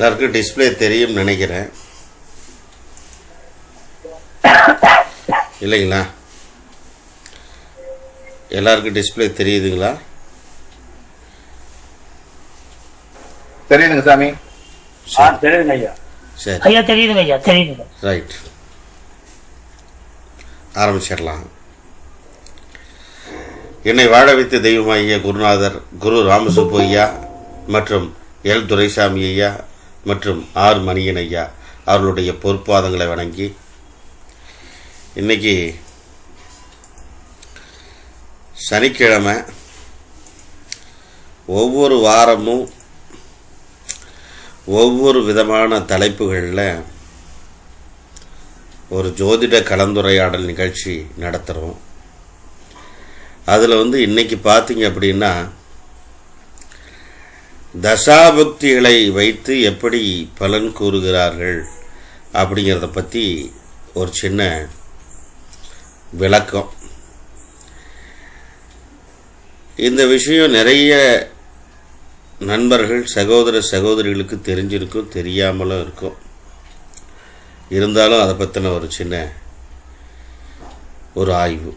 எல்லாருக்கும் டிஸ்ப்ளே தெரியும் நினைக்கிறேன். இல்லைங்களா? எல்லாருக்கும் டிஸ்ப்ளே தெரியுதுங்களா? தெரியுதுங்க சாமி. தெரியுதுங்க ஐயா. சரி. ஐயா தெரியுதுங்க ஐயா தெரியுதுங்க. ரைட் ஆரம்பிச்சிடலாம். என்னை வாழ வைத்த தெய்வமாகிய குருநாதர் குரு ராமசுப்பு ஐயா மற்றும் எல் துரைசாமி ஐயா மற்றும் ஆர் மணியன் ஐயா அவர்களுடைய பொறுப்பாதங்களை வணங்கி இன்னைக்கு சனிக்கிழமை ஒவ்வொரு வாரமும் ஒவ்வொரு விதமான தலைப்புகளில் ஒரு ஜோதிட கலந்துரையாடல் நிகழ்ச்சி நடத்துகிறோம் அதில் வந்து இன்றைக்கி பார்த்தீங்க அப்படின்னா தசாபக்திகளை வைத்து எப்படி பலன் கூறுகிறார்கள் அப்படிங்கிறத பற்றி ஒரு சின்ன விளக்கம். இந்த விஷயம் நிறைய நண்பர்கள் சகோதர சகோதரிகளுக்கு தெரிஞ்சிருக்கும் தெரியாமலும் இருக்கும். இருந்தாலும் அதை பற்றின ஒரு சின்ன ஒரு ஆய்வு.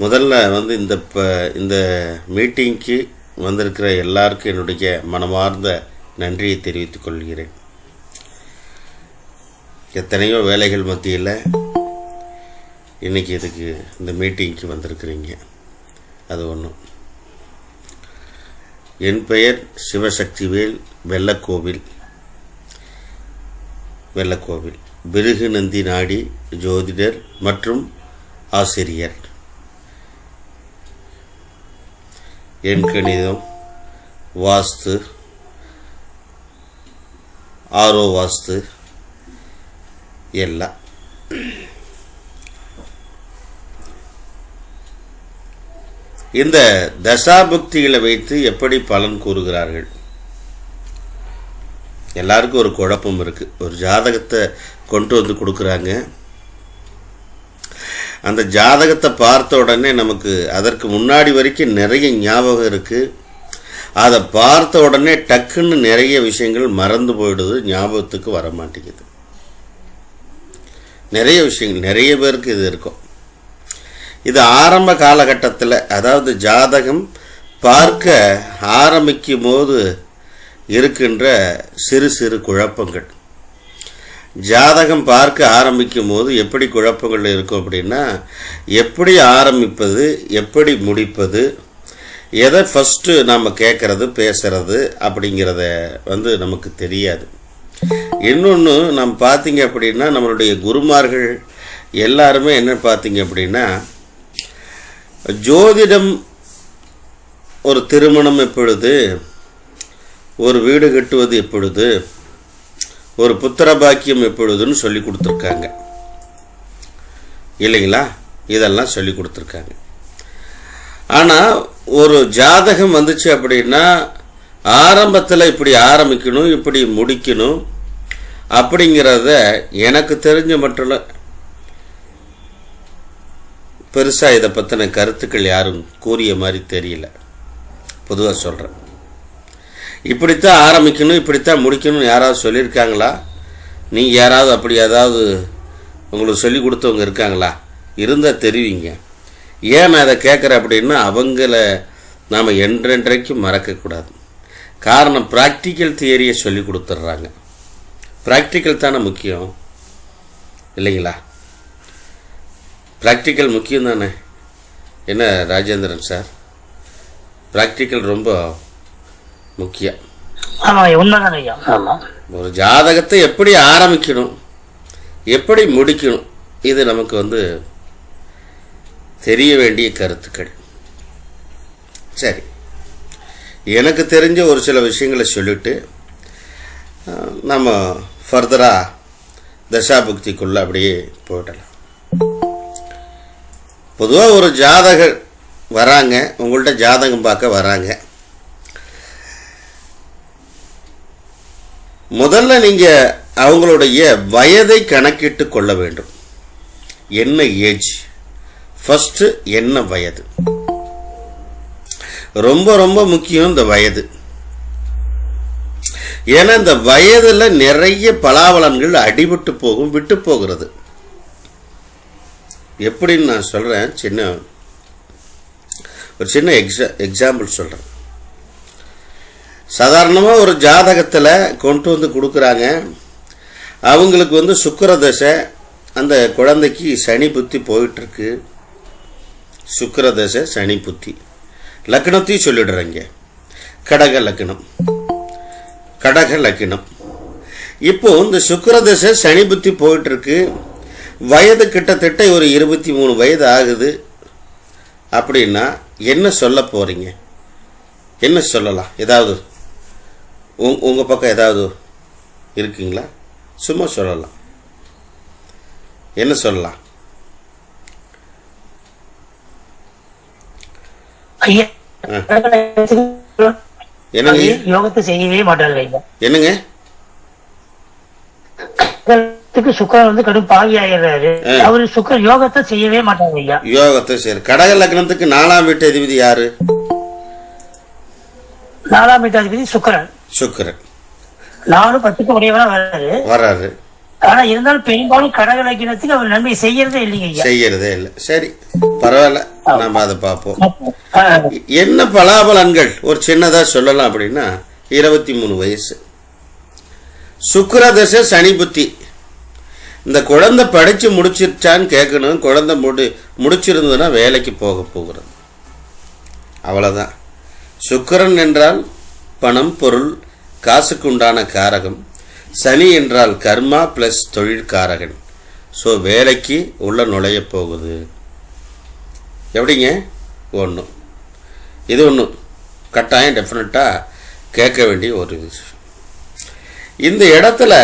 முதல்ல வந்து இந்த இப்போ இந்த மீட்டிங்க்கு வந்திருக்கிற எல்லாருக்கும் என்னுடைய மனமார்ந்த நன்றியை தெரிவித்துக் கொள்கிறேன். எத்தனையோ வேலைகள் மத்தியில் இன்றைக்கி இதுக்கு இந்த மீட்டிங்க்கு வந்திருக்கிறீங்க? அது ஒன்றும் என் பெயர் சிவசக்திவேல் வெள்ளக்கோவில். வெள்ளக்கோவில். பிருகு நந்தி நாடி ஜோதிடர் மற்றும் ஆசிரியர். எண்கணிதம் வாஸ்து ஆரோ வாஸ்து எல்லாம் இந்த தசாபுக்திகளை வைத்து எப்படி பலன் கூறுகிறார்கள்? எல்லாருக்கும் ஒரு குழப்பம் இருக்குது ஒரு ஜாதகத்தை கொண்டு வந்து கொடுக்குறாங்க. அந்த ஜாதகத்தை பார்த்த உடனே நமக்கு அதற்கு முன்னாடி வரைக்கும் நிறைய ஞாபகம் இருக்குது அதை பார்த்த உடனே டக்குன்னு நிறைய விஷயங்கள் மறந்து போயிடுது ஞாபகத்துக்கு வர மாட்டேங்குது. நிறைய விஷயங்கள் நிறைய பேருக்கு இது இருக்கும். இது ஆரம்ப காலகட்டத்தில் அதாவது ஜாதகம் பார்க்க ஆரம்பிக்கும் போது இருக்கின்ற சிறு சிறு குழப்பங்கள். ஜாதகம் பார்க்க ஆரம்பிக்கும் போது எப்படி குழப்பங்கள் இருக்கும் அப்படின்னா எப்படி ஆரம்பிப்பது எப்படி முடிப்பது எதை ஃபஸ்ட்டு நாம் கேட்குறது பேசுறது அப்படிங்கிறத வந்து நமக்கு தெரியாது. இன்னொன்று நம்ம பார்த்தீங்க அப்படின்னா நம்மளுடைய குருமார்கள் எல்லாருமே என்ன பார்த்தீங்க அப்படின்னா ஜோதிடம் ஒரு திருமணம் எப்பொழுது ஒரு வீடு கட்டுவது எப்பொழுது ஒரு புத்திர பாக்கியம் எப்பொழுதுன்னு சொல்லி கொடுத்துருக்காங்க. இல்லைங்களா? இதெல்லாம் சொல்லி கொடுத்துருக்காங்க. ஆனால் ஒரு ஜாதகம் வந்துச்சு அப்படின்னா ஆரம்பத்தில் இப்படி ஆரம்பிக்கணும் இப்படி முடிக்கணும் அப்படிங்கிறத எனக்கு தெரிஞ்ச மட்டும் பெருசாக இதை பற்றின கருத்துக்கள் யாரும் கூறிய மாதிரி தெரியல. பொதுவாக சொல்கிறேன் இப்படித்தான் ஆரம்பிக்கணும் இப்படித்தான் முடிக்கணும்னு யாராவது சொல்லியிருக்காங்களா? நீங்கள் யாராவது அப்படி ஏதாவது உங்களுக்கு சொல்லி கொடுத்தவங்க இருக்காங்களா? இருந்தால் தெரிவிங்க. ஏன் நான் அதை கேட்குறேன் அப்படின்னா அவங்கள நாம் என்றென்றைக்கும் மறக்கக்கூடாது. காரணம் ப்ராக்டிக்கல் தியரியை சொல்லி கொடுத்துட்றாங்க. ப்ராக்டிக்கல் தானே முக்கியம். இல்லைங்களா? ப்ராக்டிக்கல் முக்கியம் தானே? என்ன ராஜேந்திரன் சார்? ப்ராக்டிக்கல் ரொம்ப முக்கியம். ஒரு ஜாதகத்தை எப்படி ஆரம்பிக்கணும் எப்படி முடிக்கணும் இது நமக்கு வந்து தெரிய வேண்டிய கருத்துக்கள். சரி. எனக்கு தெரிஞ்ச ஒரு சில விஷயங்களை சொல்லிட்டு நம்ம ஃபர்தராக தசாபுக்திக்குள்ளே அப்படியே போயிடலாம். பொதுவாக ஒரு ஜாதகர் வராங்க உங்கள்கிட்ட ஜாதகம் பார்க்க வராங்க. முதல்ல நீங்கள் அவங்களுடைய வயதை கணக்கிட்டு கொள்ள வேண்டும். என்ன ஏஜ்? ஃபஸ்ட்டு என்ன வயது? ரொம்ப ரொம்ப முக்கியம் இந்த வயது. ஏன்னா இந்த வயதில் நிறைய பலாபலன்கள் அடிபட்டு போகும் விட்டு போகிறது. எப்படின்னு நான் சொல்கிறேன் சின்ன ஒரு சின்ன எக்ஸா எக்ஸாம்பிள் சொல்கிறேன் சாதாரணமாக ஒரு ஜாதகத்தில் கொண்டு வந்து கொடுக்குறாங்க. அவங்களுக்கு வந்து சுக்கர தசை அந்த குழந்தைக்கு சனி புத்தி போயிட்டுருக்கு. சுக்கர தசை சனி புத்தி. லக்னத்தையும் சொல்லிடுறேங்க. கடக லக்னம். கடக லக்னம். இப்போ இந்த சுக்கர தசை சனி புத்தி போயிட்டுருக்கு. வயது கிட்டத்தட்ட ஒரு இருபத்தி மூணு வயது ஆகுது. அப்படின்னா என்ன சொல்ல போகிறீங்க என்ன சொல்லலாம்? ஏதாவது உங் உங்கள் பக்கம் ஏதாவது இருக்குங்களா? சும்மா சொல்லலாம். என்ன சொல்லலாம். என்னங்க? யோகத்தை செய்யவே மாட்டார்கள் என்னங்க? சுக்கரன் வந்து கடும் பாவி ஆயிடுறாரு. அவரு சுக்கரன் யோகத்தை செய்யவே மாட்டாங்க ஐயா. யோகத்தை சரி கடக லக்னத்துக்கு நாலாம் வீட்டு அதிபதி யாரு? நாலாம் வீட்டாதிபதி சுக்கரன். சுக்கிரன். நானும் பத்துக்கு உடையவனா வர்றாரு. வராரு ஆனா இருந்தாலும் பெரும்பாலும் கடக லக்கினத்துக்கு அவர் நன்மை செய்யறதே இல்லைங்க செய்யறதே இல்லை. சரி பரவாயில்ல. நம்ம அதை பார்ப்போம். என்ன பலாபலன்கள்? ஒரு சின்னதா சொல்லலாம் அப்படின்னா இருபத்தி மூணு வயசு சுக்கிரதசை சனி புத்தி. இந்த குழந்தை படிச்சு முடிச்சிருச்சான்னு கேட்கணும். குழந்தை முடி முடிச்சிருந்ததுன்னா வேலைக்கு போக போகிறது. அவ்வளவுதான். சுக்கரன் என்றால் பணம் பொருள் காசுக்கு உண்டான காரகம். சனி என்றால் கர்மா ப்ளஸ் தொழில் காரகன். ஸோ வேலைக்கு உள்ள நுழைய போகுது. எப்படிங்க? ஒன்று இது ஒன்று கட்டாயம் டெஃபினட்டாக கேட்க வேண்டிய ஒரு விஷயம். இந்த இடத்துல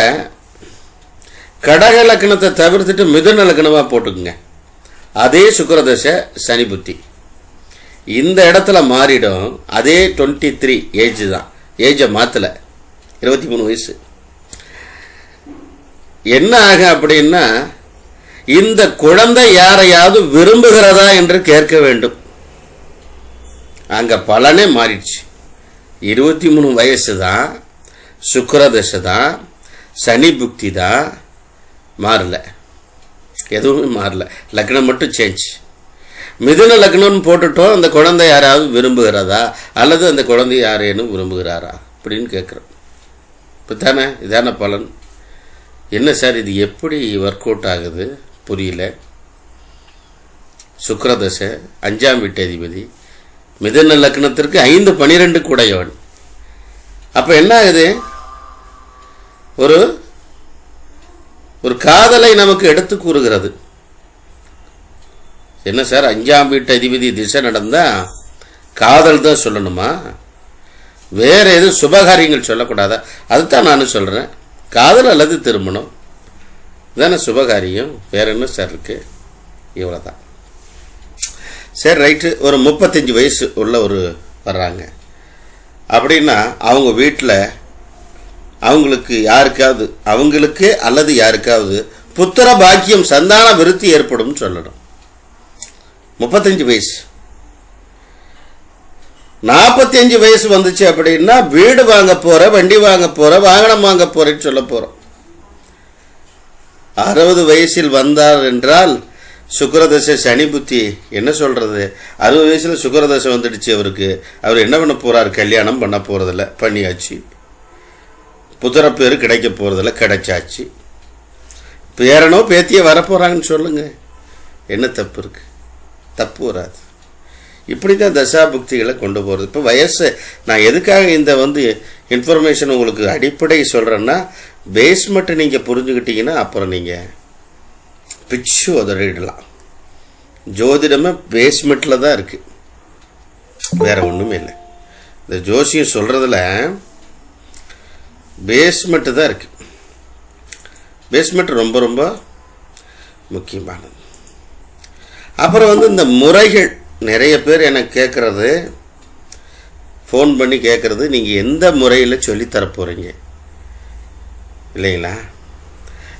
கடக லக்னத்தை தவிர்த்துட்டு மிதுன லக்னமாக போட்டுக்குங்க. அதே சுக்கரதசை சனி புத்தி. இந்த இடத்துல மாறிடும் அதே டுவெண்ட்டி த்ரீ ஏஜ் தான் ஏஜை மாற்றலை இருபத்தி மூணு வயசு. என்ன ஆகும் அப்படின்னா இந்த குழந்தை யாரையாவது விரும்புகிறதா என்று கேட்க வேண்டும். அங்கே பலனே மாறிடுச்சு. இருபத்தி மூணு வயசு தான் சுக்கரதசை தான் சனி புக்தி தான் மாறல. எதுவுமே மாறல. லக்னம் மட்டும் சேஞ்ச் மிதுன லக்னம்னு போட்டுட்டோம் அந்த குழந்தை யாராவது விரும்புகிறதா? அல்லது அந்த குழந்தை யாரேனும் விரும்புகிறாரா? அப்படின்னு கேட்குறோம். இப்போ தானே? இதான பலன். என்ன சார் இது எப்படி ஒர்க் அவுட் ஆகுது? புரியல. சுக்கரதசை அஞ்சாம் வீட்டதிபதி. மிதன லக்னத்திற்கு ஐந்து பனிரெண்டு கூடையவன். அப்போ என்ன ஆகுது? ஒரு ஒரு காதலை நமக்கு எடுத்து கூறுகிறது. என்ன சார் அஞ்சாம் வீட்டு அதிபதி திசை நடந்தா காதல் தான் சொல்லணுமா? வேற எதுவும் சுபகாரியங்கள் சொல்லக்கூடாதா? அதுதான் நான் சொல்கிறேன் காதல் அல்லது திருமணம் தானே சுபகாரியம். வேற என்ன சார் இருக்கு? இவ்வளோதான் சரி ரைட்டு ஒரு முப்பத்தஞ்சு வயசு உள்ள ஒரு வர்றாங்க. அப்படின்னா அவங்க வீட்டில் அவங்களுக்கு யாருக்காவது அவங்களுக்கு அல்லது யாருக்காவது புத்திர பாக்கியம் சந்தான விருத்தி ஏற்படும் சொல்லணும். முப்பத்தஞ்சு வயசு. நாற்பத்தி அஞ்சு வயசு வந்துச்சு அப்படின்னா வீடு வாங்க போற வண்டி வாங்க போற வாகனம் வாங்க போறேன்னு சொல்ல போறோம். அறுபது வயசில் வந்தார் என்றால் சுக்கரதசை சனி புத்தி என்ன சொல்றது? அறுபது வயசுல சுக்கரதசை வந்துடுச்சு அவருக்கு. அவர் என்ன பண்ண போறார்? கல்யாணம் பண்ண போறதில்ல. பண்ணியாச்சு. புத்திர பேர் கிடைக்க போறதில்ல. கிடைச்சாச்சு. பேரனோ பேத்தியை வரப்போறாங்கன்னு சொல்லுங்க. என்ன தப்பு இருக்கு? தப்பு வராது இப்படி தான் தசாபுக்திகளை கொண்டு போகிறது இப்போ வயசு நான் எதுக்காக இந்த வந்து இன்ஃபர்மேஷன் உங்களுக்கு அடிப்படை சொல்கிறேன்னா பேஸ்மெண்ட்டை நீங்கள் புரிஞ்சுக்கிட்டீங்கன்னா அப்புறம் நீங்கள் பிச்சு உதறிடலாம். ஜோதிடமே பேஸ்மெண்ட்டில் தான் இருக்குது வேறு ஒன்றுமே இல்லை. இந்த ஜோசியம் சொல்கிறதுல பேஸ்மெண்ட்டு தான் இருக்குது பேஸ்மெண்ட் ரொம்ப ரொம்ப முக்கியமானது. அப்புறம் வந்து இந்த முறைகள் நிறைய பேர் எனக்கு கேட்குறது ஃபோன் பண்ணி கேட்குறது நீங்கள் எந்த முறையில் சொல்லித்தர போகிறீங்க இல்லைங்களா?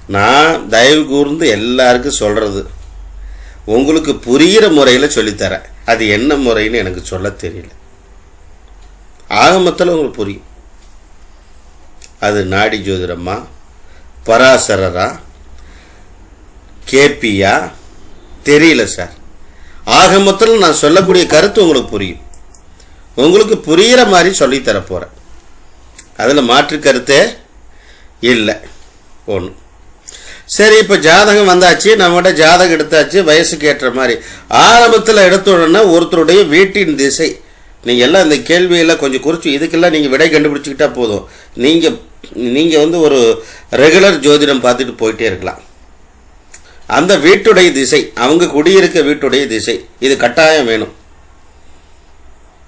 நான் தயவு கூர்ந்து எல்லாருக்கும் சொல்கிறது உங்களுக்கு புரிகிற முறையில் சொல்லித்தரேன் அது என்ன முறைன்னு எனக்கு சொல்ல தெரியல. ஆகமத்தில் உங்களுக்கு புரியும். அது நாடி ஜோதிடமா பராசரரா கேபியா தெரியல சார் ஆக மொத்தத்தில் நான் சொல்லக்கூடிய கருத்து உங்களுக்கு புரியும். உங்களுக்கு புரிகிற மாதிரி சொல்லித்தர போகிறேன் அதில் மாற்று கருத்தே இல்லை. ஒன்று சரி இப்போ ஜாதகம் வந்தாச்சு நம்மகிட்ட ஜாதகம் எடுத்தாச்சு வயசுக்கு ஏற்ற மாதிரி. ஆரம்பத்தில் எடுத்தோடனே ஒருத்தருடைய வீட்டின் திசை. நீங்கள் எல்லாம் இந்த கேள்வியெல்லாம் கொஞ்சம் குறித்து இதுக்கெல்லாம் நீங்கள் விடை கண்டுபிடிச்சிக்கிட்டா போதும். நீங்கள் நீங்கள் வந்து ஒரு ரெகுலர் ஜோதிடம் பார்த்துட்டு போயிட்டே இருக்கலாம். அந்த வீட்டுடைய திசை அவங்க குடியிருக்க வீட்டுடைய திசை இது கட்டாயம் வேணும்.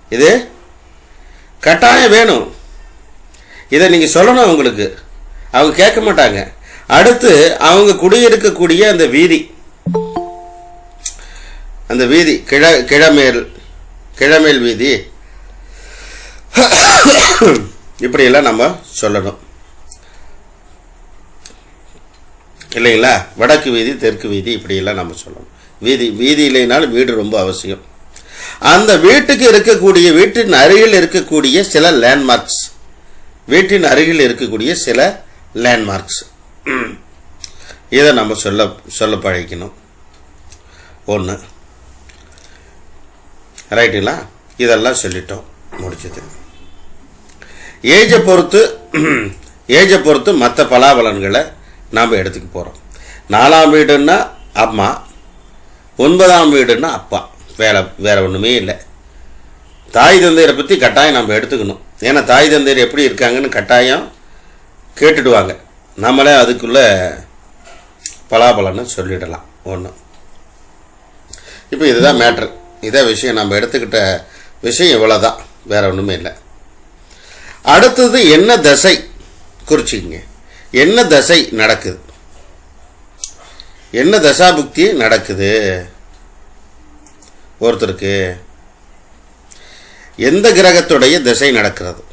இது கட்டாயம் வேணும். இதை நீங்கள் சொல்லணும் அவங்களுக்கு. அவங்க கேட்க மாட்டாங்க. அடுத்து அவங்க குடியிருக்கக்கூடிய அந்த வீதி அந்த வீதி கிழ கிழமேல் கிழமேல் வீதி. இப்படியெல்லாம் நம்ம சொல்லணும். இல்லைங்களா? வடக்கு வீதி தெற்கு வீதி இப்படியெல்லாம் நம்ம சொல்லணும். வீதி வீதி இல்லைனாலும் வீடு ரொம்ப அவசியம். அந்த வீட்டுக்கு இருக்கக்கூடிய வீட்டின் அருகில் இருக்கக்கூடிய சில லேண்ட்மார்க்ஸ் வீட்டின் அருகில் இருக்கக்கூடிய சில லேண்ட்மார்க்ஸ் இதை நம்ம சொல்ல சொல்ல பழகிக்கணும். ஒன்று ரைட்டுங்களா? இதெல்லாம் சொல்லிட்டோம். முடிச்சது ஏஜை பொறுத்து ஏஜை பொறுத்து மற்ற பலாபலன்களை நாம் எடுத்துக்க போகிறோம் நாலாம் வீடுன்னா அம்மா ஒன்பதாம் வீடுன்னா அப்பா. வேலை வேறு ஒன்றுமே இல்லை. தாய் தந்தையரை பற்றி கட்டாயம் நம்ம எடுத்துக்கணும். ஏன்னா தாய் தந்தையர் எப்படி இருக்காங்கன்னு கட்டாயம் கேட்டுடுவாங்க. நம்மளே அதுக்குள்ளே பலாபலன்னு சொல்லிடலாம். ஒன்று இப்போ இதுதான் மேட்ரு இதான் விஷயம் நம்ம எடுத்துக்கிட்ட விஷயம் இவ்வளோ தான் வேற ஒன்றுமே இல்லை. அடுத்தது என்ன தசை? குறிச்சிங்க என்ன தசை நடக்குது? என்ன தசாபுக்தி நடக்குது? ஒருத்தருக்கு எந்த கிரகத்துடைய திசை நடக்கிறது?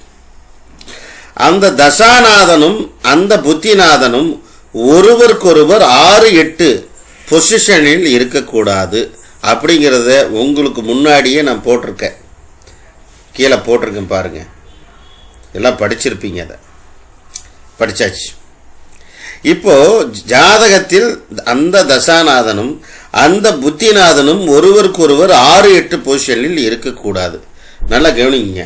அந்த தசாநாதனும் அந்த புத்திநாதனும் ஒருவருக்கொருவர் ஆறு எட்டு பொசிஷனில் இருக்கக்கூடாது அப்படிங்கிறத உங்களுக்கு முன்னாடியே நான் போட்டிருக்கேன். கீழே போட்டிருக்கேன் பாருங்கள் எல்லாம் படிச்சிருப்பீங்க அதை. படிச்சாச்சு. இப்போ ஜாதகத்தில் அந்த தசாநாதனும் அந்த புத்திநாதனும் ஒருவருக்கொருவர் ஆறு எட்டு பொசிஷனில் இருக்கக்கூடாது. நல்லா கவனிங்க.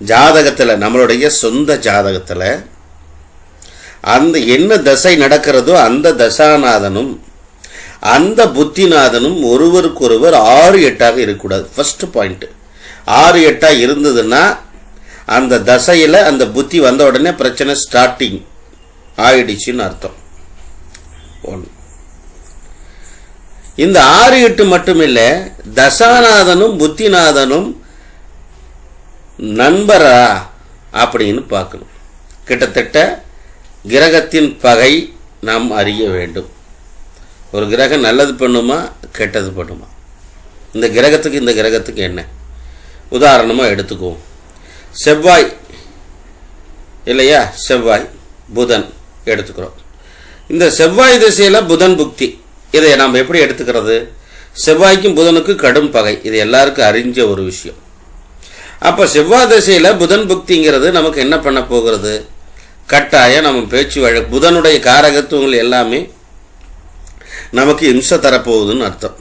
ஜாதகத்தில் நம்மளுடைய சொந்த ஜாதகத்தில் அந்த என்ன தசை நடக்கிறதோ அந்த தசாநாதனும் அந்த புத்திநாதனும் ஒருவருக்கொருவர் ஆறு எட்டாக இருக்கக்கூடாது. ஃபர்ஸ்ட் பாயிண்ட்டு ஆறு எட்டாக இருந்ததுன்னா அந்த தசையில் அந்த புத்தி வந்த உடனே பிரச்சனை ஸ்டார்டிங் ஆயிடுச்சுன்னு அர்த்தம். ஒன்று இந்த ஆறு எட்டு மட்டுமில்லை தசாநாதனும் புத்திநாதனும் நண்பரா அப்படின்னு பார்க்கணும். கிட்டத்தட்ட கிரகத்தின் பகை நாம் அறிய வேண்டும். ஒரு கிரகம் நல்லது பண்ணுமா கெட்டது பண்ணுமா? இந்த கிரகத்துக்கு இந்த கிரகத்துக்கு என்ன? உதாரணமாக எடுத்துக்குவோம். செவ்வாய் இல்லையா? செவ்வாய் புதன். எடுத்துக்கிறோம். இந்த செவ்வாய் திசையில் புதன் புக்தி. இதை நாம் எப்படி எடுத்துக்கிறது? செவ்வாய்க்கும் புதனுக்கும் கடும் பகை. இது எல்லாருக்கும் அறிஞ்ச ஒரு விஷயம். அப்போ செவ்வாய் திசையில் புதன் புக்திங்கிறது நமக்கு என்ன பண்ண போகிறது? கட்டாயம் நம்ம பேச்சு வழ புதனுடைய காரகத்துவங்கள் எல்லாமே நமக்கு இம்சை தரப்போகுதுன்னு அர்த்தம்.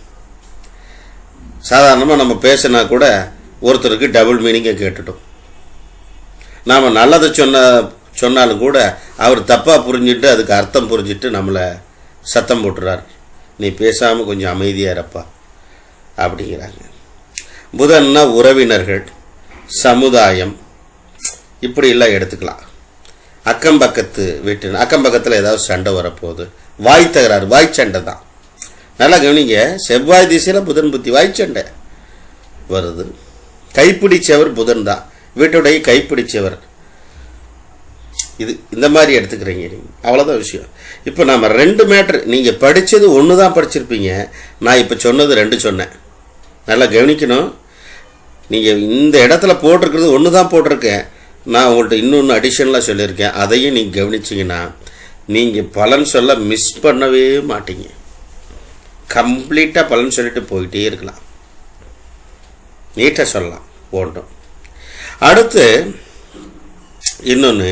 சாதாரணமாக நம்ம பேசினா கூட ஒருத்தருக்கு டபுள் மீனிங்கை கேட்டுட்டோம். நாம் நல்லதை சொன்ன சொன்னாலும் கூட அவர் தப்பாக புரிஞ்சுட்டு அதுக்கு அர்த்தம் புரிஞ்சுட்டு நம்மளை சத்தம் போட்டுறார். நீ பேசாமல் கொஞ்சம் அமைதியாக இருப்பா. அப்படிங்கிறாங்க. புதன்னா உறவினர்கள் சமுதாயம் இப்படிலாம் எடுத்துக்கலாம். அக்கம் பக்கத்து வீட்டு அக்கம் பக்கத்தில் ஏதாவது சண்டை வரப்போகுது. வாய் தகராறு வாய் சண்டை தான். நல்லா கவனிங்க செவ்வாய் திசையில் புதன் புத்தி வாய் சண்டை வருது. கைப்பிடிச்சவர் புதன் தான். வீட்டுடைய கைப்பிடிச்சவர் இது இந்த மாதிரி எடுத்துக்கிறீங்க நீங்கள் அவ்வளோதான் விஷயம். இப்போ நம்ம ரெண்டு மேட்ரு நீங்கள் படித்தது ஒன்று தான் படிச்சிருப்பீங்க. நான் இப்போ சொன்னது ரெண்டு சொன்னேன். நல்லா கவனிக்கணும். நீங்கள் இந்த இடத்துல போட்டிருக்கிறது ஒன்று தான் போட்டிருக்கேன். நான் உங்கள்கிட்ட இன்னொன்று அடிஷனலாக சொல்லியிருக்கேன். அதையும் நீங்கள் கவனிச்சிங்கன்னா நீங்கள் பலன் சொல்ல மிஸ் பண்ணவே மாட்டீங்க. கம்ப்ளீட்டாக பலன் சொல்லிட்டு போயிட்டே இருக்கலாம். நீட்டாக சொல்லலாம். போட்டோம். அடுத்து இன்னொன்று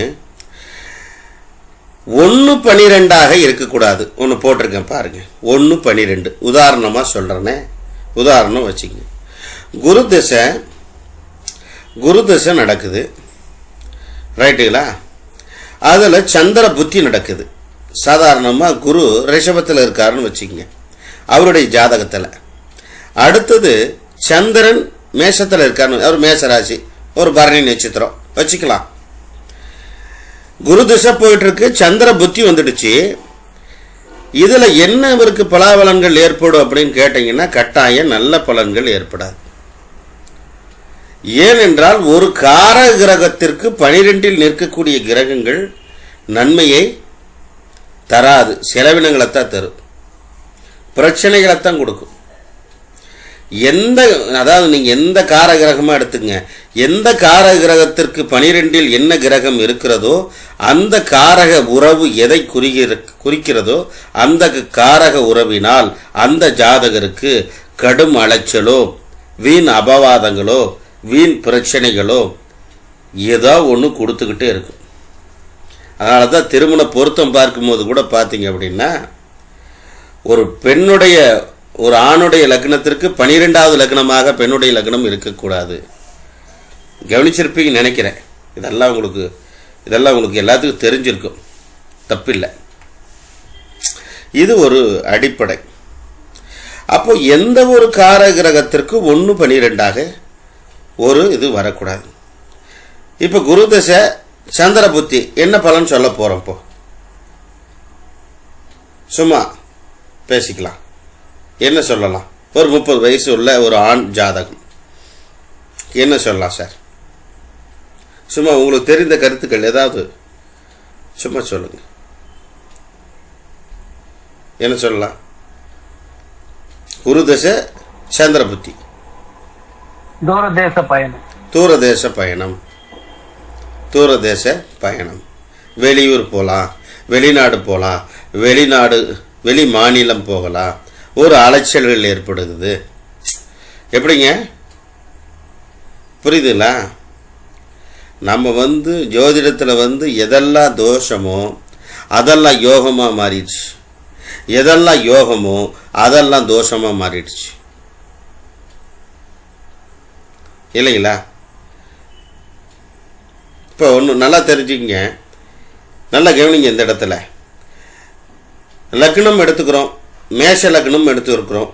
ஒன்று பனிரெண்டாக இருக்கக்கூடாது. ஒன்று போட்டிருக்கேன் பாருங்கள் ஒன்று பனிரெண்டு. உதாரணமாக சொல்கிறேனே உதாரணம் வச்சுக்கங்க குரு திசை குரு திசை நடக்குது. ரைட்டுங்களா? அதில் சந்திர புத்தி நடக்குது. சாதாரணமாக குரு ரிஷபத்தில் இருக்காருன்னு வச்சுக்கங்க அவருடைய ஜாதகத்தில். அடுத்தது சந்திரன் மேஷத்தில் இருக்காருன்னு அவர் மேஷராசி ஒரு பரணி நட்சத்திரம். வச்சுக்கலாம். குரு திசை போயிட்டு இருக்கு சந்திர புத்தி வந்துடுச்சு. இதில் என்ன இவருக்கு பலாபலன்கள் ஏற்படும் அப்படின்னு கேட்டீங்கன்னா கட்டாயம் நல்ல பலன்கள் ஏற்படாது. ஏனென்றால் ஒரு கார கிரகத்திற்கு பனிரெண்டில் நிற்கக்கூடிய கிரகங்கள் நன்மையை தராது. செலவினங்களைத்தான் தரும். பிரச்சனைகளைத்தான் கொடுக்கும். எந்த அதாவது நீங்கள் எந்த கார கிரகமாக எடுத்துங்க எந்த கார கிரகத்திற்கு பனிரெண்டில் என்ன கிரகம் இருக்கிறதோ அந்த காரக உறவு எதை குறிகிற குறிக்கிறதோ அந்த காரக உறவினால் அந்த ஜாதகருக்கு கடும் அலைச்சலோ வீண் அபவாதங்களோ வீண் பிரச்சனைகளோ ஏதோ ஒன்று கொடுத்துக்கிட்டே இருக்கும். அதனால தான் திருமண பொருத்தம் பார்க்கும்போது கூட பார்த்தீங்க அப்படின்னா ஒரு பெண்ணுடைய ஒரு ஆணுடைய லக்னத்திற்கு பனிரெண்டாவது லக்னமாக பெண்ணுடைய லக்னம் இருக்கக்கூடாது. கவனிச்சிருப்பீங்க நினைக்கிறேன். இதெல்லாம் உங்களுக்கு இதெல்லாம் உங்களுக்கு எல்லாத்துக்கும் தெரிஞ்சிருக்கும். தப்பில்லை. இது ஒரு அடிப்படை. அப்போ எந்த ஒரு கார கிரகத்திற்கு ஒன்று பனிரெண்டாக ஒரு இது வரக்கூடாது. இப்போ குரு தசை சந்திர புத்தி என்ன பலன் சொல்ல போகிறோம் இப்போ? சும்மா பேசிக்கலாம். என்ன சொல்லலாம்? ஒரு முப்பது வயசு உள்ள ஒரு ஆண் ஜாதகம். என்ன சொல்லலாம் சார் சும்மா உங்களுக்கு தெரிந்த கருத்துக்கள் ஏதாவது? சும்மா சொல்லுங்க. என்ன சொல்லலாம்? குருதசை சந்திர புத்தி தூரதேச பயணம். தூரதேச பயணம். தூரதேச பயணம். வெளியூர் போகலாம் வெளிநாடு போகலாம் வெளிநாடு வெளி மாநிலம் போகலாம். ஒரு அலைச்சல்கள் ஏற்படுகிறது. எப்படிங்க? புரியுதுங்களா? நம்ம வந்து ஜோதிடத்தில் வந்து எதெல்லாம் தோஷமோ அதெல்லாம் யோகமாக மாறிடுச்சு. எதெல்லாம் யோகமோ அதெல்லாம் தோஷமாக மாறிடுச்சு. இல்லைங்களா? இப்போ ஒன்று நல்லா தெரிஞ்சுக்கங்க. நல்லா கவனிங்க இந்த இடத்துல. லக்னம் எடுத்துக்கிறோம். மேஷ லக்னம் எடுத்துருக்குறோம்.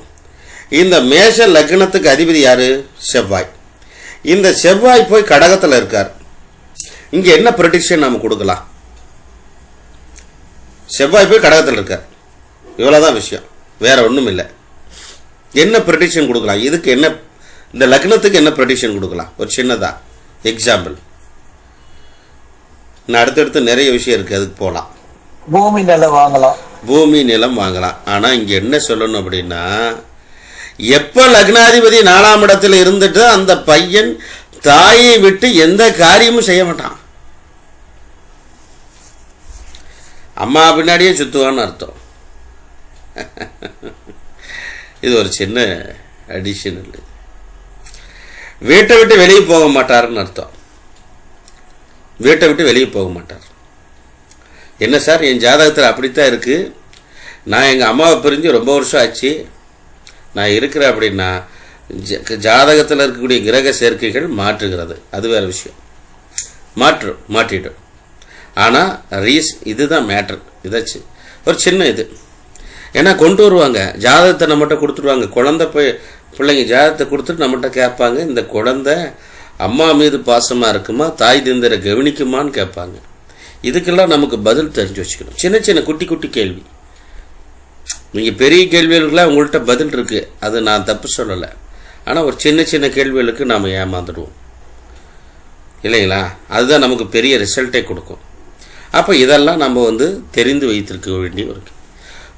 இந்த மேஷ லக்னத்துக்கு அதிபதி யார்? செவ்வாய். இந்த செவ்வாய் போய் கடகத்தில் இருக்கார். இங்கே என்ன ப்ரொடிக்ஷன் நம்ம கொடுக்கலாம்? செவ்வாய் போய் கடகத்தில் இருக்கார். இவ்வளோதான் விஷயம். வேற ஒன்றும் இல்லை. என்ன ப்ரொடிக்ஷன் கொடுக்கலாம்? இதுக்கு என்ன இந்த லக்னத்துக்கு என்ன ப்ரொடிக்ஷன் கொடுக்கலாம்? ஒரு சின்னதா எக்ஸாம்பிள் நான் அடுத்தடுத்து நிறைய விஷயம் இருக்குது அதுக்கு போகலாம் பூமி நிலம் வாங்கலாம்? பூமி நிலம் வாங்கலாம். ஆனால் இங்கே என்ன சொல்லணும் அப்படின்னா எப்போ லக்னாதிபதி நாலாம் இடத்துல இருந்துட்டு அந்த பையன் தாயை விட்டு எந்த காரியமும் செய்ய மாட்டான். அம்மா பின்னாடியே சுத்துவான்னு அர்த்தம். இது ஒரு சின்ன அடிஷனல் வீட்டை விட்டு வெளியே போக மாட்டாருன்னு அர்த்தம். வீட்டை விட்டு வெளியே போக மாட்டார். என்ன சார் என் ஜாதகத்தில் அப்படித்தான் இருக்குது நான் எங்கள் அம்மாவை பிரிஞ்சு ரொம்ப வருஷம் ஆச்சு. நான் இருக்கிறேன் அப்படின்னா ஜ- ஜாதகத்தில் இருக்கக்கூடிய கிரக சேர்க்கைகள் மாற்றுகிறது. அது வேறு விஷயம். மாற்றும் மாற்றிடும். ஆனால் ரீஸ் இதுதான் மேட்ரு. இதாச்சு. ஒரு சின்ன இது. ஏன்னா கொண்டு வருவாங்க. ஜாதகத்தை நம்மகிட்ட கொடுத்துருவாங்க குழந்தை போய் பிள்ளைங்க ஜாதகத்தை கொடுத்துட்டு நம்மகிட்ட கேட்பாங்க. இந்த குழந்தை அம்மா மீது பாசமாக இருக்குமா? தாய் தந்தரை கவனிக்குமான்னு கேட்பாங்க. இதுக்கெல்லாம் நமக்கு பதில் தெரிஞ்சு வச்சுக்கணும். சின்ன சின்ன குட்டி குட்டி கேள்வி. நீங்கள் பெரிய கேள்விகளுக்கெல்லாம் உங்கள்கிட்ட பதில் இருக்குது அது நான் தப்பு சொல்லலை. ஆனால் ஒரு சின்ன சின்ன கேள்விகளுக்கு நாம் ஏமாந்துடுவோம். இல்லைங்களா? அதுதான் நமக்கு பெரிய ரிசல்ட்டே கொடுக்கும். அப்போ இதெல்லாம் நம்ம வந்து தெரிந்து வைத்திருக்க வேண்டிய ஒரு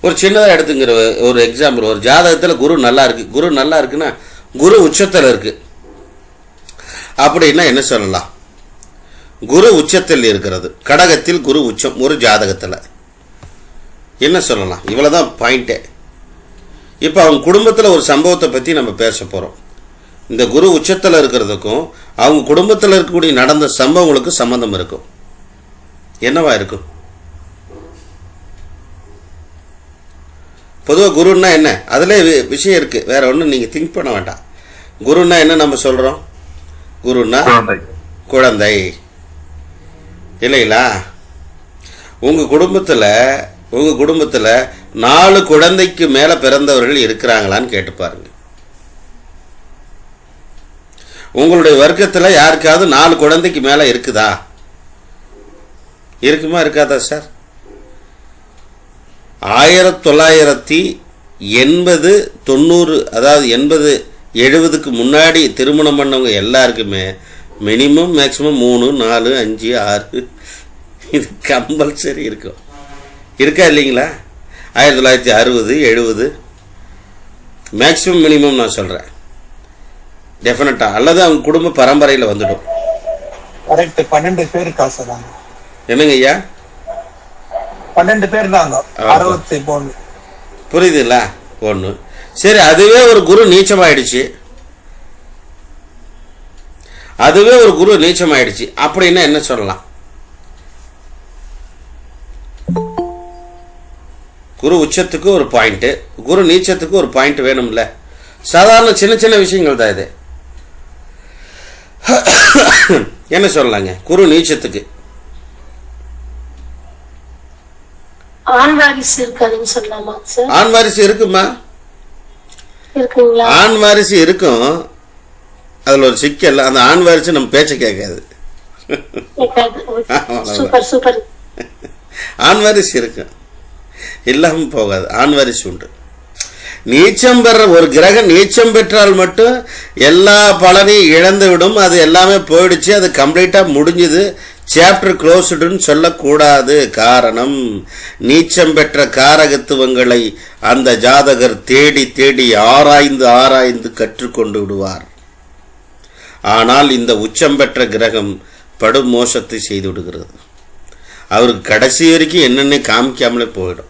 ஒரு சின்னதாக எடுத்துங்கிற ஒரு எக்ஸாம்பிள் ஒரு ஜாதகத்தில் குரு நல்லா இருக்குது குரு நல்லா இருக்குன்னா குரு உச்சத்தில் இருக்குது அப்படின்னா என்ன சொல்லலாம்? குரு உச்சத்தில் இருக்கிறது. கடகத்தில் குரு உச்சம் ஒரு ஜாதகத்தில். என்ன சொல்லலாம்? இவ்வளோதான் பாயிண்ட்டே இப்போ அவங்க குடும்பத்தில் ஒரு சம்பவத்தை பற்றி நம்ம பேச போகிறோம் இந்த குரு உச்சத்தில் இருக்கிறதுக்கும் அவங்க குடும்பத்தில் இருக்கக்கூடிய நடந்த சம்பவங்களுக்கு சம்பந்தம் இருக்கும். என்னவா இருக்கும்? பொதுவாக குருன்னா என்ன? அதில் விஷயம் இருக்குது வேற ஒன்றும் நீங்கள் திங்க் பண்ண வேண்டாம். குருன்னா என்ன நம்ம சொல்கிறோம் குருன்னா குழந்தை. இல்லைங்களா? உங்கள் குடும்பத்தில் உங்கள் குடும்பத்தில் நாலு குழந்தைக்கு மேலே பிறந்தவர்கள் இருக்கிறாங்களான்னு கேட்டு பாருங்க. உங்களுடைய வர்க்கத்தில் யாருக்காவது நாலு குழந்தைக்கு மேலே இருக்குதா? இருக்குமா இருக்காதா சார்? ஆயிரத்தி தொள்ளாயிரத்தி எண்பது தொண்ணூறு அதாவது எண்பது எழுபதுக்கு முன்னாடி திருமணம் பண்ணவங்க எல்லாருக்குமே மினிமம் மேக்ஸிமம் மூணு நாலு அஞ்சு ஆறு. இது கம்பல்சரி இருக்கும். இருக்கா இல்லைங்களா? ஆயிரத்தி தொள்ளாயிரத்தி அறுபது எழுபது. மேக்ஸிமம் மினிமம் நான் சொல்கிறேன் டெஃபினட்டாக அல்லது அவங்க குடும்ப பரம்பரையில் வந்துடும். கரெக்ட் பன்னெண்டு பேர் காசு என்னங்க ஐயா? பன்னெண்டு பேர் தாங்க. அறுபத்தி மூணு. புரியுதுல்ல ஒன்று சரி அதுவே ஒரு குரு நீச்சமாயிடுச்சு. அதுவே ஒரு குரு நீச்சமாயிடுச்சு. அப்படின்னா என்ன சொல்லலாம்? குரு உச்சத்துக்கு ஒரு பாயிண்ட் குரு நீச்சத்துக்கு ஒரு பாயிண்ட் வேணும்ல. சாதாரண சின்ன சின்ன விஷயங்கள் தான் இது. என்ன சொல்லலாங்க? குரு நீச்சத்துக்கு. ஆண் வாரிசு இருக்குமா? இருக்குங்களா? ஆண் வாரிசு இருக்கும். அதில் ஒரு சிக்கல் அந்த ஆண் வாரிசு நம்ம பேச்ச கேட்காது. சூப்பர் சூப்பர் ஆண் வாரிசு இருக்கும் இல்லாமல் போகாது. ஆண் வாரிசு உண்டு. நீச்சம் பெற ஒரு கிரகம் நீச்சம் பெற்றால் மட்டும் எல்லா பலனையும் இழந்து விடும் அது எல்லாமே போயிடுச்சு. அது கம்ப்ளீட்டாக முடிஞ்சுது. சாப்டர் க்ளோஸ்டுன்னு சொல்லக்கூடாது. காரணம் நீச்சம் பெற்ற காரகத்துவங்களை அந்த ஜாதகர் தேடி தேடி ஆராய்ந்து ஆராய்ந்து கற்றுக்கொண்டு விடுவார். ஆனால் இந்த உச்சம் பெற்ற கிரகம் படுமோசத்தை செய்து விடுகிறது. அவருக்கு கடைசி வரைக்கும் என்னென்ன காமிக்காமலே போயிடும்.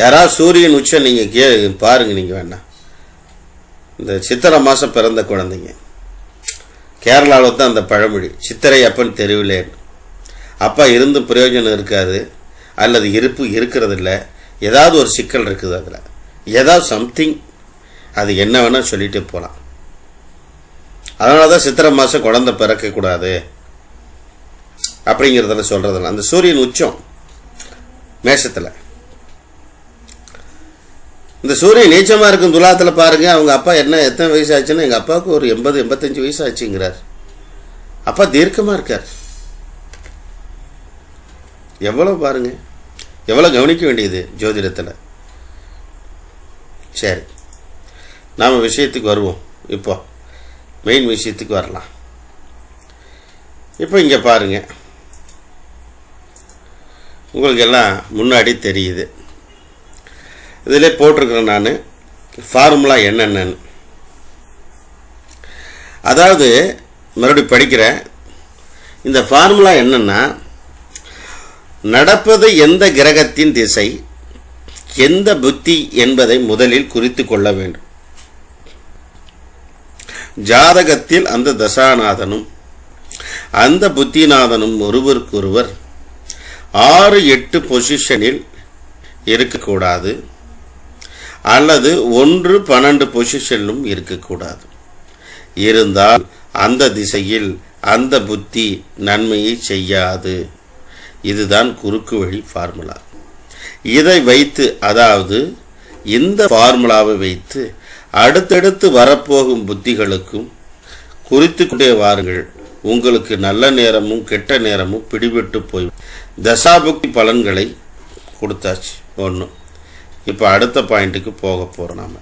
யாராவது சூரியன் உச்சம் நீங்கள் கே பாருங்கள் நீங்கள் வேண்டாம் இந்த சித்திரை மாதம் பிறந்த குழந்தைங்க. கேரளாவில் தான் அந்த பழமொழி சித்திரை அப்பன் தெருவிலேன். அப்பா இருந்தும் பிரயோஜனம் இருக்காது அல்லது இருப்பு இருக்கிறதில்ல. ஏதாவது ஒரு சிக்கல் இருக்குது அதில். ஏதாவது சம்திங் அது என்ன வேணால் சொல்லிகிட்டே போகலாம் அதனால தான் சித்திரை மாதம் குழந்தை பிறக்கக்கூடாது அப்படிங்கிறதுல சொல்கிறதுல அந்த சூரியன் உச்சம் மேஷத்தில். இந்த சூரியன் நீச்சமாக இருக்கும் துலாத்தில் பாருங்கள் அவங்க அப்பா என்ன எத்தனை வயசு ஆச்சுன்னா எங்கள் அப்பாவுக்கு ஒரு எண்பது எண்பத்தஞ்சு வயசு ஆச்சுங்கிறார் அப்பா தீர்க்கமாக இருக்கார். எவ்வளோ பாருங்க. எவ்வளோ கவனிக்க வேண்டியது ஜோதிடத்தில். சரி. நாம் விஷயத்துக்கு வருவோம். இப்போ. மெயின் விஷயத்துக்கு வரலாம். இப்போ இங்கே பாருங்கள் உங்களுக்கு எல்லாம் முன்னாடி தெரியுது. இதில் போட்டிருக்கிறேன் நான். ஃபார்முலா என்னென்னு அதாவது மறுபடியும் படிக்கிறேன். இந்த ஃபார்முலா என்னென்னா நடப்பது எந்த கிரகத்தின் திசை எந்த புத்தி என்பதை முதலில் குறித்து கொள்ள வேண்டும். ஜாதகத்தில் அந்த தசாநாதனும் அந்த புத்திநாதனும் ஒருவருக்கொருவர் ஆறு எட்டு பொசிஷனில் இருக்கக்கூடாது. அல்லது ஒன்று பன்னெண்டு பொசிஷனிலும் இருக்கக்கூடாது. இருந்தால் அந்த திசையில் அந்த புத்தி நன்மையை செய்யாது. இதுதான் குறுக்கு வழி ஃபார்முலா. இதை வைத்து அதாவது இந்த ஃபார்முலாவை வைத்து அடுத்தடுத்து வரப்போகும் புத்திகளுக்கும் குறித்து கொண்டே வாருங்கள் உங்களுக்கு நல்ல நேரமும் கெட்ட நேரமும் பிடிபட்டு போய் தசாபுக்தி பலன்களை கொடுத்தாச்சு. ஒன்று இப்போ அடுத்த பாயிண்ட்டுக்கு போக போகிறோம் நாம்.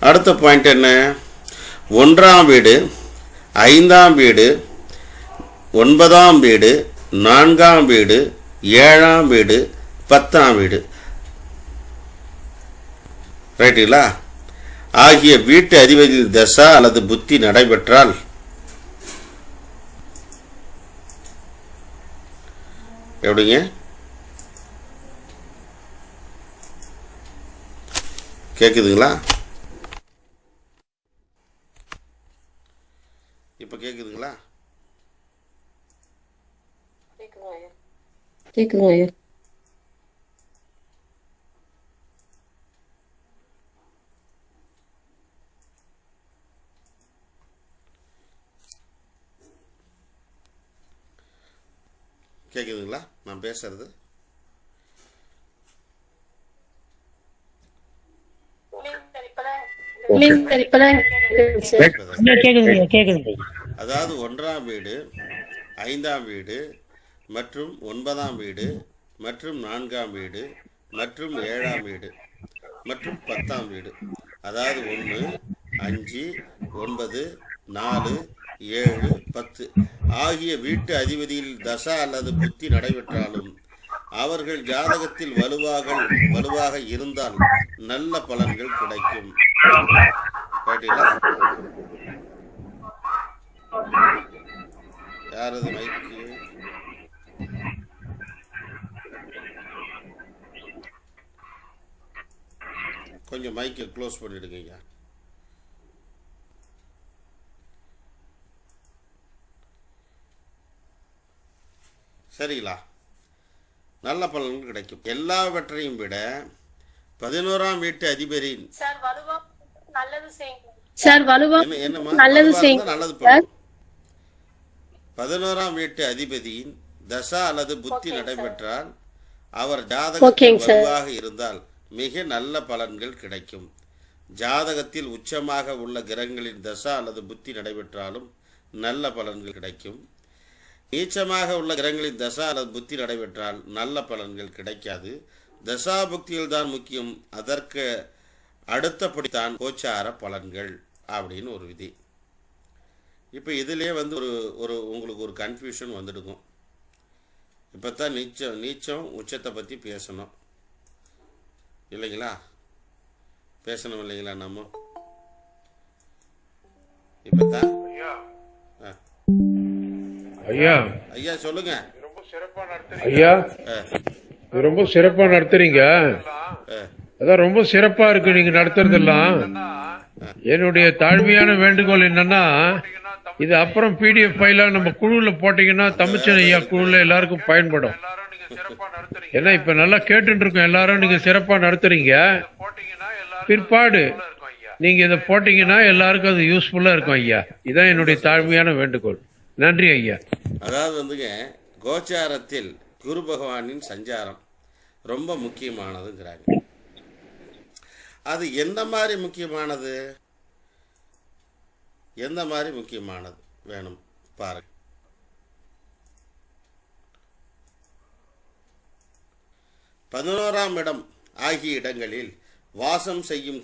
அடுத்த பாயிண்ட் என்ன? ஒன்றாம் வீடு ஐந்தாம் வீடு ஒன்பதாம் வீடு நான்காம் வீடு ஏழாம் வீடு பத்தாம் வீடு. ரைட்டுங்களா ஆகிய வீட்டு அதிபதியில் தசா அல்லது புத்தி நடைபெற்றால் எப்படிங்க? கேட்குதுங்களா இப்போ கேட்குதுங்களா கேக்குதுங்க ஐயா கேட்குதுங்களா நான் பேசுறது. அதாவது ஒன்றாம் வீடு ஐந்தாம் வீடு மற்றும் ஒன்பதாம் வீடு மற்றும் நான்காம் வீடு மற்றும் ஏழாம் வீடு மற்றும் பத்தாம் வீடு. அதாவது ஒன்று அஞ்சு ஒன்பது நாலு ஏழு பத்து. ஆகிய வீட்டு அதிபதியில் தசா அல்லது புத்தி நடைபெற்றாலும் அவர்கள் ஜாதகத்தில் வலுவாக வலுவாக இருந்தால் நல்ல பலன்கள் கிடைக்கும். யாரது மைக்கு கொஞ்சம் மைக்கை க்ளோஸ் பண்ணிடுங்க ஐயா சரிங்களா? நல்ல பலன்கள் கிடைக்கும். எல்லாவற்றையும் விட பதினோராம் வீட்டு அதிபரின் சார் வலுவா நல்லது செய்யுங்க. சார் வலுவா என்ன என்னம்மா? நல்லது வலுவா செய்யுங்க. இருந்தா நல்லது சார். பண்ணும் பதினோராம் வீட்டு அதிபதியின் தசா அல்லது புத்தி நடைபெற்றால் அவர் சார். வலுவாக இருந்தால் மிக நல்ல பலன்கள் கிடைக்கும். ஜாதகத்தில் உச்சமாக உள்ள கிரகங்களின் தசா அல்லது புத்தி நடைபெற்றாலும் நல்ல பலன்கள் கிடைக்கும். நீச்சமாக உள்ள கிரகங்களின் தசா அல்லது புத்தி நடைபெற்றால் நல்ல பலன்கள் கிடைக்காது. தசா புக்தியில் தான் முக்கியம். அதற்கு அடுத்தபடித்தான் கோச்சார பலன்கள் அப்படின்னு ஒரு விதி. இப்போ இதிலே வந்து ஒரு ஒரு உங்களுக்கு ஒரு கன்ஃபியூஷன் வந்துடுக்கும். இப்போ தான் நீச்சம் நீச்சம் உச்சத்தை பற்றி பேசணும். இல்லைங்களா? பேசணும் இல்லைங்களா நம்ம? இப்போ தான் ஆ. ஐயா. ஐயா சொல்லுங்க. ஐயா. ஆ, இது ரொம்ப சிறப்பா நடத்துறீங்க. அதான் ரொம்ப சிறப்பா இருக்கு நீங்க நடத்துறதெல்லாம். என்னுடைய தாழ்மையான வேண்டுகோள் என்னன்னா இது அப்புறம் பிடிஎஃப் ஃபைலா நம்ம குழுல போட்டீங்கன்னா தமிழ்ச்சன் ஐயா குழுல எல்லாருக்கும் பயன்படும். ஏன்னா இப்ப நல்லா கேட்டுட்டு இருக்கோம் எல்லாரும். நீங்க சிறப்பா நடத்துறீங்க. பிற்பாடு நீங்க இதை போட்டீங்கன்னா எல்லாருக்கும் அது யூஸ்ஃபுல்லா இருக்கும் ஐயா. இதான் என்னுடைய தாழ்மையான வேண்டுகோள். நன்றி ஐயா. அதாவது வந்துங்க கோச்சாரத்தில் குரு பகவானின் சஞ்சாரம் ரொம்ப முக்கியமானதுங்கிறாங்க. அது எந்த மாதிரி முக்கியமானது? எந்த மாதிரி முக்கியமானது வேணும் பாருங்க. பதினோராம் இடம் ஆகிய இடங்களில் வாசம் செய்யும்